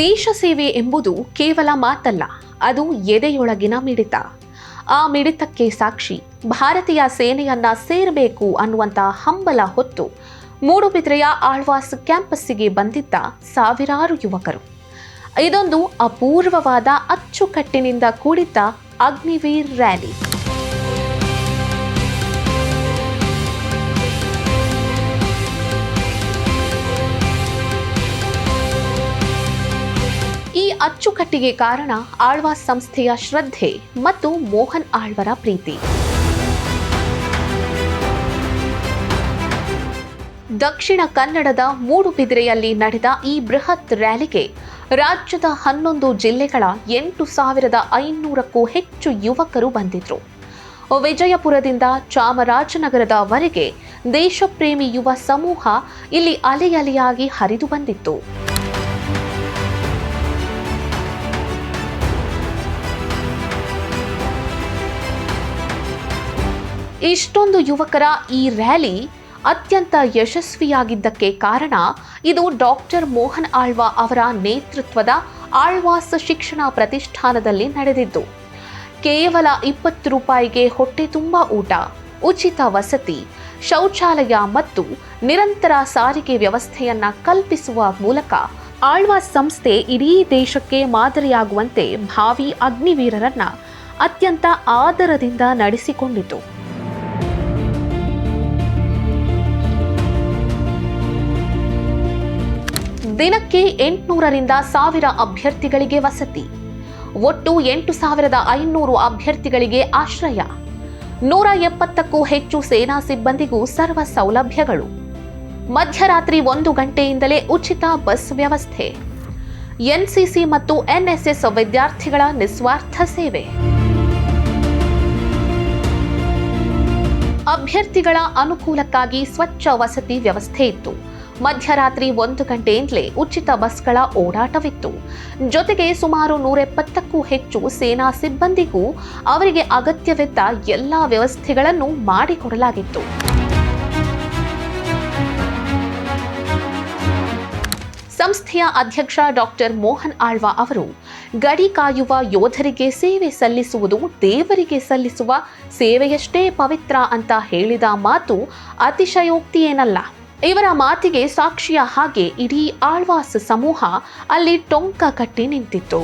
ದೇಶ ಸೇವೆ ಎಂಬುದು ಕೇವಲ ಮಾತಲ್ಲ, ಅದು ಎದೆಯೊಳಗಿನ ಮಿಡಿತ. ಆ ಮಿಡಿತಕ್ಕೆ ಸಾಕ್ಷಿ, ಭಾರತೀಯ ಸೇನೆಯನ್ನ ಸೇರಬೇಕು ಅನ್ನುವಂಥ ಹಂಬಲ ಹೊತ್ತು ಮೂಡುಬಿದ್ರೆಯ ಆಳ್ವಾಸ್ ಕ್ಯಾಂಪಸ್ಸಿಗೆ ಬಂದಿದ್ದ ಸಾವಿರಾರು ಯುವಕರು. ಇದೊಂದು ಅಪೂರ್ವವಾದ ಅಚ್ಚುಕಟ್ಟಿನಿಂದ ಕೂಡಿದ್ದ ಅಗ್ನಿವೀರ್ ರ್ಯಾಲಿ. ಅಚ್ಚುಕಟ್ಟಿಗೆ ಕಾರಣ ಆಳ್ವಾಸ್ ಸಂಸ್ಥೆಯ ಶ್ರದ್ಧೆ ಮತ್ತು ಮೋಹನ್ ಆಳ್ವರ ಪ್ರೀತಿ. ದಕ್ಷಿಣ ಕನ್ನಡದ ಮೂಡುಬಿದಿರೆಯಲ್ಲಿ ನಡೆದ ಈ ಬೃಹತ್ ರ್ಯಾಲಿಗೆ ರಾಜ್ಯದ ಹನ್ನೊಂದು ಜಿಲ್ಲೆಗಳ ಎಂಟು ಸಾವಿರದ ಐನೂರಕ್ಕೂ ಹೆಚ್ಚು ಯುವಕರು ಬಂದಿದ್ರು. ವಿಜಯಪುರದಿಂದ ಚಾಮರಾಜನಗರದವರೆಗೆ ದೇಶಪ್ರೇಮಿ ಯುವ ಸಮೂಹ ಇಲ್ಲಿ ಅಲೆಯಲೆಯಾಗಿ ಹರಿದು ಬಂದಿತ್ತು. ಇಷ್ಟೊಂದು ಯುವಕರ ಈ ರ್ಯಾಲಿ ಅತ್ಯಂತ ಯಶಸ್ವಿಯಾಗಿದ್ದಕ್ಕೆ ಕಾರಣ ಇದು ಡಾಕ್ಟರ್ ಮೋಹನ್ ಆಳ್ವಾ ಅವರ ನೇತೃತ್ವದ ಆಳ್ವಾಸ್ ಶಿಕ್ಷಣ ಪ್ರತಿಷ್ಠಾನದಲ್ಲಿ ನಡೆದಿದ್ದು, ಕೇವಲ ಇಪ್ಪತ್ತು ರೂಪಾಯಿಗೆ ಹೊಟ್ಟೆ ತುಂಬ ಊಟ, ಉಚಿತ ವಸತಿ, ಶೌಚಾಲಯ ಮತ್ತು ನಿರಂತರ ಸಾರಿಗೆ ವ್ಯವಸ್ಥೆಯನ್ನ ಕಲ್ಪಿಸುವ ಮೂಲಕ ಆಳ್ವಾಸ್ ಸಂಸ್ಥೆ ಇಡೀ ದೇಶಕ್ಕೆ ಮಾದರಿಯಾಗುವಂತೆ ಭಾವಿ ಅಗ್ನಿವೀರರನ್ನ ಅತ್ಯಂತ ಆದರದಿಂದ ನಡೆಸಿಕೊಂಡಿತು. ದಿನಕ್ಕೆ ಎಂಟುನೂರರಿಂದ ಸಾವಿರ ಅಭ್ಯರ್ಥಿಗಳಿಗೆ ವಸತಿ. ಒಟ್ಟು ಎಂಟು ಸಾವಿರದ ಐನೂರು ಅಭ್ಯರ್ಥಿಗಳಿಗೆ ಆಶ್ರಯ. ನೂರ ಎಪ್ಪತ್ತಕ್ಕೂ ಹೆಚ್ಚು ಸೇನಾ ಸಿಬ್ಬಂದಿಗೂ ಸರ್ವ ಸೌಲಭ್ಯಗಳು. ಮಧ್ಯರಾತ್ರಿ ಒಂದು ಗಂಟೆಯಿಂದಲೇ ಉಚಿತ ಬಸ್ ವ್ಯವಸ್ಥೆ. ಎನ್ಸಿಸಿ ಮತ್ತು ಎನ್ಎಸ್ಎಸ್ ವಿದ್ಯಾರ್ಥಿಗಳ ನಿಸ್ವಾರ್ಥ ಸೇವೆ. ಅಭ್ಯರ್ಥಿಗಳ ಅನುಕೂಲಕ್ಕಾಗಿ ಸ್ವಚ್ಛ ವಸತಿ ವ್ಯವಸ್ಥೆ ಇತ್ತು. ಮಧ್ಯರಾತ್ರಿ ಒಂದು ಗಂಟೆಯಿಂದಲೇ ಉಚಿತ ಬಸ್ಗಳ ಓಡಾಟವಿತ್ತು. ಜೊತೆಗೆ ಸುಮಾರು ನೂರೆಪ್ಪತ್ತಕ್ಕೂ ಹೆಚ್ಚು ಸೇನಾ ಸಿಬ್ಬಂದಿಗೂ ಅವರಿಗೆ ಅಗತ್ಯವಿದ್ದ ಎಲ್ಲ ವ್ಯವಸ್ಥೆಗಳನ್ನು ಮಾಡಿಕೊಡಲಾಗಿತ್ತು. ಸಂಸ್ಥೆಯ ಅಧ್ಯಕ್ಷ ಡಾಕ್ಟರ್ ಮೋಹನ್ ಆಳ್ವಾ ಅವರು, ಗಡಿ ಕಾಯುವ ಯೋಧರಿಗೆ ಸೇವೆ ಸಲ್ಲಿಸುವುದು ದೇವರಿಗೆ ಸಲ್ಲಿಸುವ ಸೇವೆಯಷ್ಟೇ ಪವಿತ್ರ ಅಂತ ಹೇಳಿದ ಮಾತು ಅತಿಶಯೋಕ್ತಿಯೇನಲ್ಲ ಇವರ ಮಾತಿಗೆ ಸಾಕ್ಷಿಯ ಹಾಗೆ ಇಡೀ ಆಳ್ವಾಸ್ ಸಮೂಹ ಅಲ್ಲಿ ಟೊಂಕ ಕಟ್ಟಿ ನಿಂತಿತ್ತು.